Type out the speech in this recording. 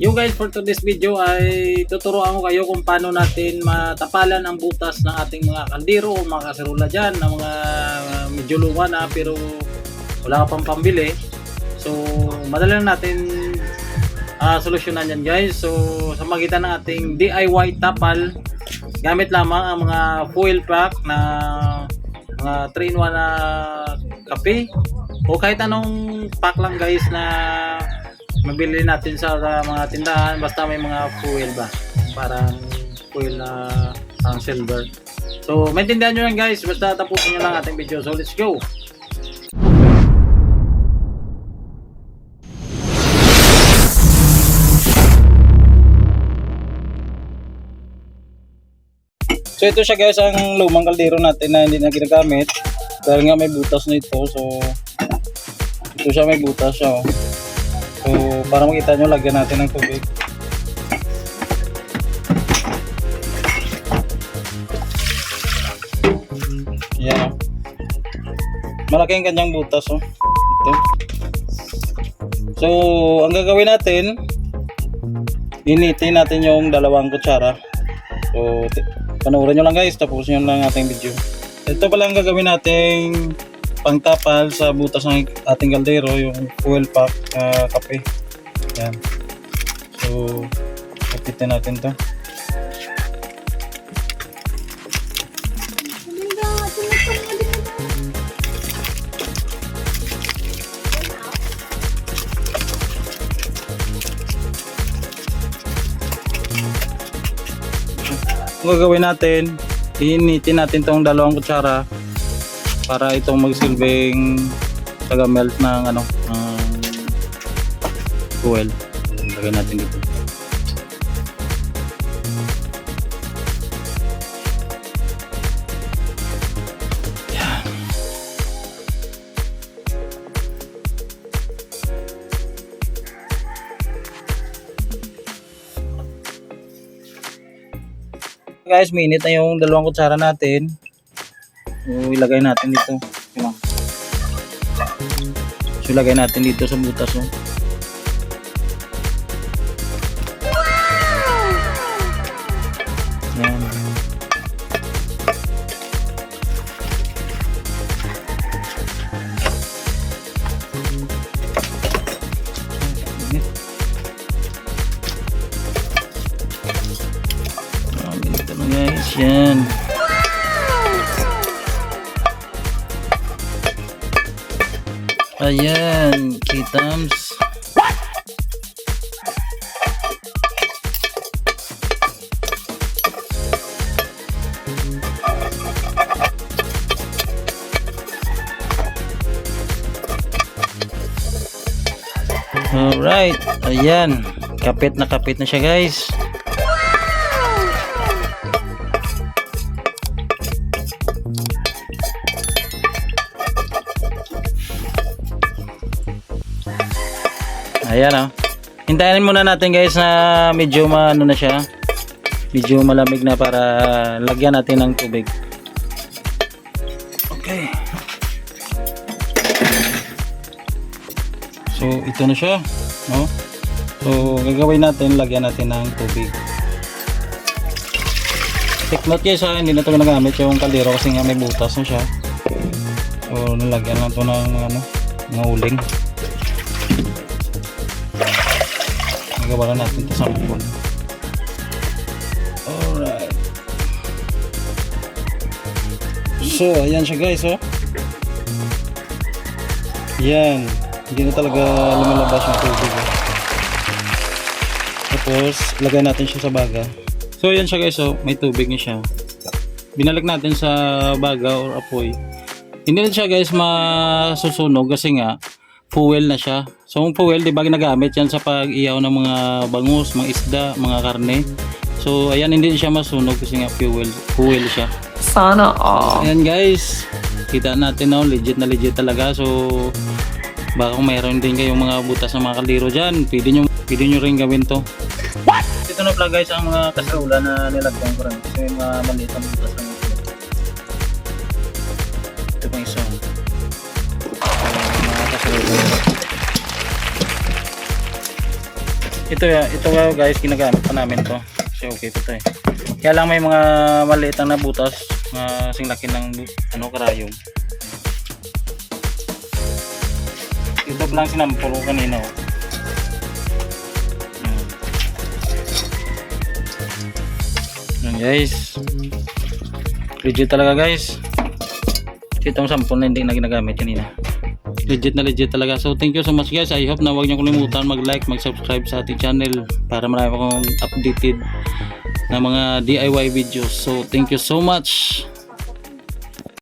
Yo guys, for today's video ay tuturuan ko kayo kung paano natin matapalan ang butas ng ating mga kaldero o mga kaserula dyan na mga medyo luma na pero wala ka pang pambili. So, madali lang natin ah, solusyonan yan guys. So, sa magitan ng ating DIY tapal, gamit lamang ang mga foil pack na mga 3-in-1 na kape o kahit anong pack lang guys na mabili natin sa uh, mga tindahan basta may mga fuel ba? Parang fuel na ang silver. So maintindihan nyo lang guys. Basta tapusin nyo lang ating video. So let's go! So ito siya guys ang lumang kaldero natin na hindi na ginagamit. Dahil nga may butas na ito so ito siya may butas siya oh. So, para makita nyo, lagyan natin ng tubig. Yan. Malaki ang kanyang butas, oh. Ito. So, ang gagawin natin, initin natin yung dalawang kutsara. So, panoorin nyo lang guys, tapusin nyo lang ating video. Ito pala ang gagawin nating pangtapal sa butas ng ating kaldero, yung fuel pack na kape. Yan. So, kapitin natin to. Ang gagawin natin, iinitin natin tong dalawang kutsara para itong magsilbing taga-melt ng ano, ng fuel. Lagay natin dito. Guys, minute na yung dalawang kutsara natin. So, ilagay natin dito. Lang. So, ilagay natin dito sa butas. Oh. Yan. Guys. Yan. Ayan, kitams. Alright, ayan. Kapit na kapit na siya guys. Ayan oh. Hintayin muna natin guys na medyo maano na siya. Medyo malamig na para lagyan natin ng tubig. Okay. So ito na siya, no? So gagawin natin, lagyan natin ng tubig. Take note guys ha, hindi na ito nagamit yung kaldero kasi nga may butas na siya. So nalagyan na ito ng ano, mga uling. Nagawa na natin ito sa mpon. Alright. So, ayan siya guys, oh. Yan. Hindi na talaga lumalabas yung tubig. Oh. Tapos, lagay natin siya sa baga. So, ayan siya guys, oh. May tubig na siya. Binalik natin sa baga or apoy. Hindi na siya guys masusunog kasi nga fuel na siya. So, ang fuel, di ba ginagamit yan sa pag-iyaw ng mga bangus, mga isda, mga karne. So, ayan, hindi siya masunog kasi nga fuel, fuel siya. Sana all. Ayan guys, kita natin na legit na legit talaga. So, baka kung mayroon din kayong mga butas ng mga kaldero dyan, pwede nyo, pwede nyo rin gawin to. What? Ito na pala guys ang mga kasaula na nilagyan ko rin. Kasi mga maliit na butas lang ito ito guys ginagamit pa namin to. Kasi okay pa to eh. Kaya lang may mga maliit na butas na sing laki ng ano karayom. Ito lang sinampuro kanina oh. Yan. Yan guys. Legit talaga guys. Itong sample na hindi na ginagamit kanina legit na legit talaga. So thank you so much guys. I hope na huwag niyo kalimutan mag like mag subscribe sa ating channel para marami akong updated na mga DIY videos. So thank you so much